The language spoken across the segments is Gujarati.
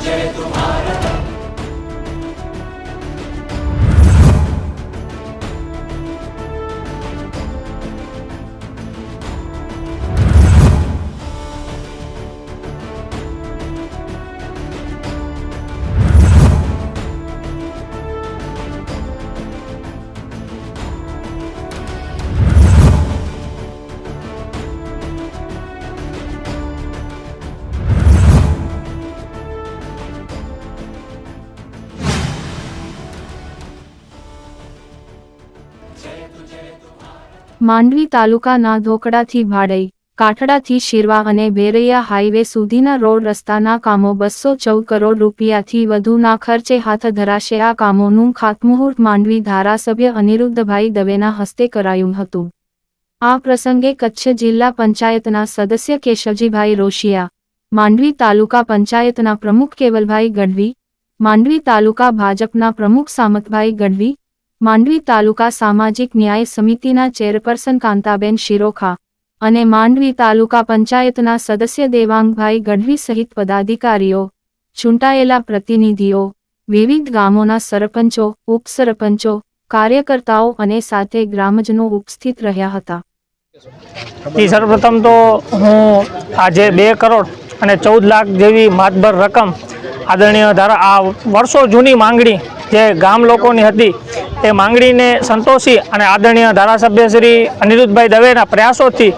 तुझे तुम्हारा માંડવી તાલુકાના ધોકડાથી ભાડઈ, કાઠડાથી શિરવા અને ભેરૈયા હાઈવે સુધીના રોડ રસ્તાના કામો બસો ચૌદ કરોડ રૂપિયાથી વધુના ખર્ચે હાથ ધરાશે આ કામોનું ખાતમુહૂર્ત માંડવી ધારાસભ્ય અનિરુદ્ધભાઈ દવેના હસ્તે કરાયું હતું. આ પ્રસંગે કચ્છ જિલ્લા પંચાયતના સદસ્ય કેશવજીભાઈ રોશિયા, માંડવી તાલુકા પંચાયતના પ્રમુખ કેવલભાઈ ગઢવી, માંડવી તાલુકા ભાજપના પ્રમુખ સામતભાઈ ગઢવી માંડવી તાલુકા સામાજિક ન્યાય સમિતિના ચેરપર્સન કાંતાબેન શિરોખા અને માંડવી તાલુકા પંચાયતના સદસ્ય દેવાંગભાઈ ગઢવી સહિત પદાધિકારીઓ, ચૂંટાયેલા પ્રતિનિધિઓ, વિવિધ ગામોના સરપંચો, ઉપસરપંચો, કાર્યકર્તાઓ અને સાથે ગ્રામજનો ઉપસ્થિત રહ્યા હતા. સર્વપ્રથમ તો હું આજે બે કરોડ અને ચૌદ લાખ જેવી માતબર રકમ આદરણીય ધારા આ વર્ષો જૂની માંગણી જે ગામ લોકોની હતી એ માંગણીને સંતોષી અને આદરણીય ધારાસભ્ય શ્રી અનિરુદ્ધભાઈ દવેના પ્રયાસોથી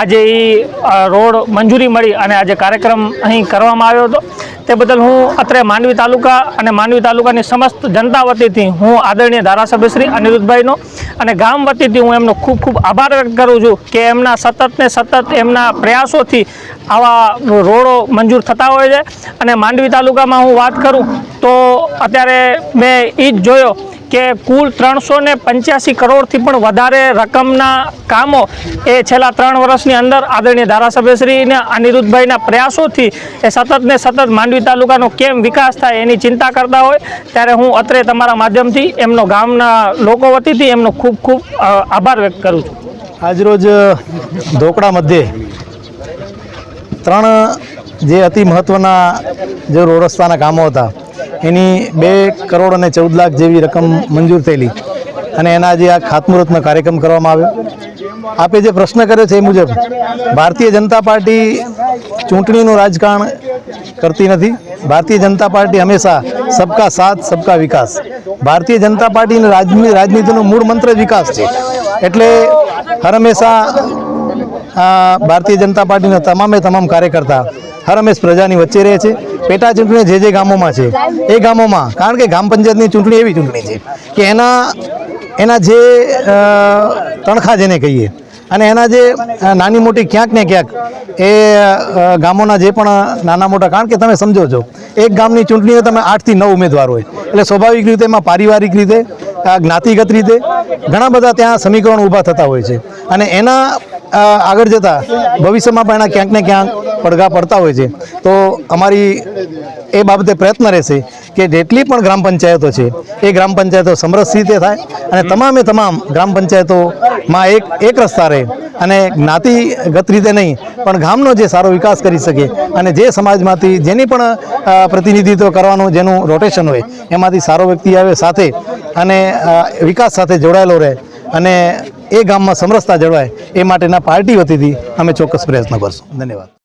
આજે એ રોડ મંજૂરી મળી અને આજે કાર્યક્રમ અહીં કરવામાં આવ્યો હતો. તે બદલ હું અત્રે માંડવી તાલુકા અને માંડવી તાલુકાની સમસ્ત જનતા વતીથી હું આદરણીય ધારાસભ્ય શ્રી અનિરુદ્ધભાઈનો અને ગામ વતીથી હું એમનો ખૂબ ખૂબ આભાર વ્યક્ત કરું છું કે એમના સતત ને સતત એમના પ્રયાસોથી આવા રોડો મંજૂર થતા હોય છે. અને માંડવી તાલુકામાં હું વાત કરું તો અત્યારે મેં એ જ જોયો કે કુલ ત્રણસો ને પંચ્યાસી કરોડથી પણ વધારે રકમના કામો એ છેલ્લા ત્રણ વર્ષની અંદર આદરણીય ધારાસભ્યશ્રીને અનિરુદ્ધભાઈના પ્રયાસોથી એ સતત ને સતત માંડવી તાલુકાનો કેમ વિકાસ થાય એની ચિંતા કરતા હોય, ત્યારે હું અત્રે તમારા માધ્યમથી એમનો ગામના લોકો વતીથી એમનો ખૂબ ખૂબ આભાર વ્યક્ત કરું છું. આજરોજ ધોકડા મધ્યે ત્રણ જે અતિ મહત્ત્વના જે રોડ રસ્તાના કામો હતા એની બે કરોડ અને ચૌદ લાખ જેવી રકમ મંજૂર થયેલી. અને એના જે આ ખાતમુહૂર્તનો કાર્યક્રમ કરવામાં આવ્યો. આપે જે પ્રશ્ન કર્યો છે એ મુજબ, ભારતીય જનતા પાર્ટી ચૂંટણીનું રાજકારણ કરતી નથી. ભારતીય જનતા પાર્ટી હંમેશા સબકા સાથ, સબકા વિકાસ. ભારતીય જનતા પાર્ટીની રાજનીતિનો મૂળ મંત્ર વિકાસ છે. એટલે હર હંમેશા ભારતીય જનતા પાર્ટીના તમામે તમામ કાર્યકર્તા હર હંમેશ પ્રજાની વચ્ચે રહે છે. પેટા ચૂંટણી જે જે ગામોમાં છે, એ ગામોમાં, કારણ કે ગ્રામ પંચાયતની ચૂંટણી એવી ચૂંટણી છે કે એના એના જે તણખા જેને કહીએ અને એના જે નાની મોટી ક્યાંક ને ક્યાંક એ ગામોના જે પણ નાના મોટા, કારણ કે તમે સમજો છો, એક ગામની ચૂંટણીએ તમે આઠથી નવ ઉમેદવાર હોય. એટલે સ્વાભાવિક રીતે એમાં પારિવારિક રીતે જ્ઞાતિગત રીતે ઘણા બધા ત્યાં સમીકરણ ઊભા થતા હોય છે. અને એના આગળ જતાં ભવિષ્યમાં પણ એના ક્યાંક ને ક્યાંક પડઘા પડતા હોય છે. તો અમારી એ બાબતે પ્રયત્ન રહેશે કે જેટલી પણ ગ્રામ પંચાયતો છે એ ગ્રામ પંચાયતો સમરસ રીતે થાય અને તમામે તમામ ગ્રામ પંચાયતોમાં એક એક રસ્તા રહે અને જ્ઞાતિગત રીતે નહીં પણ ગામનો જે સારો વિકાસ કરી શકે અને જે સમાજમાંથી જેની પણ પ્રતિનિધિત્વ કરવાનું જેનું રોટેશન હોય એમાંથી સારો વ્યક્તિ આવે સાથે અને વિકાસ સાથે જોડાયેલો રહે અને એ ગામમાં સમરસતા જળવાય એ માટેના પાર્ટી વતીથી અમે ચોક્કસ પ્રયત્ન કરશું. ધન્યવાદ.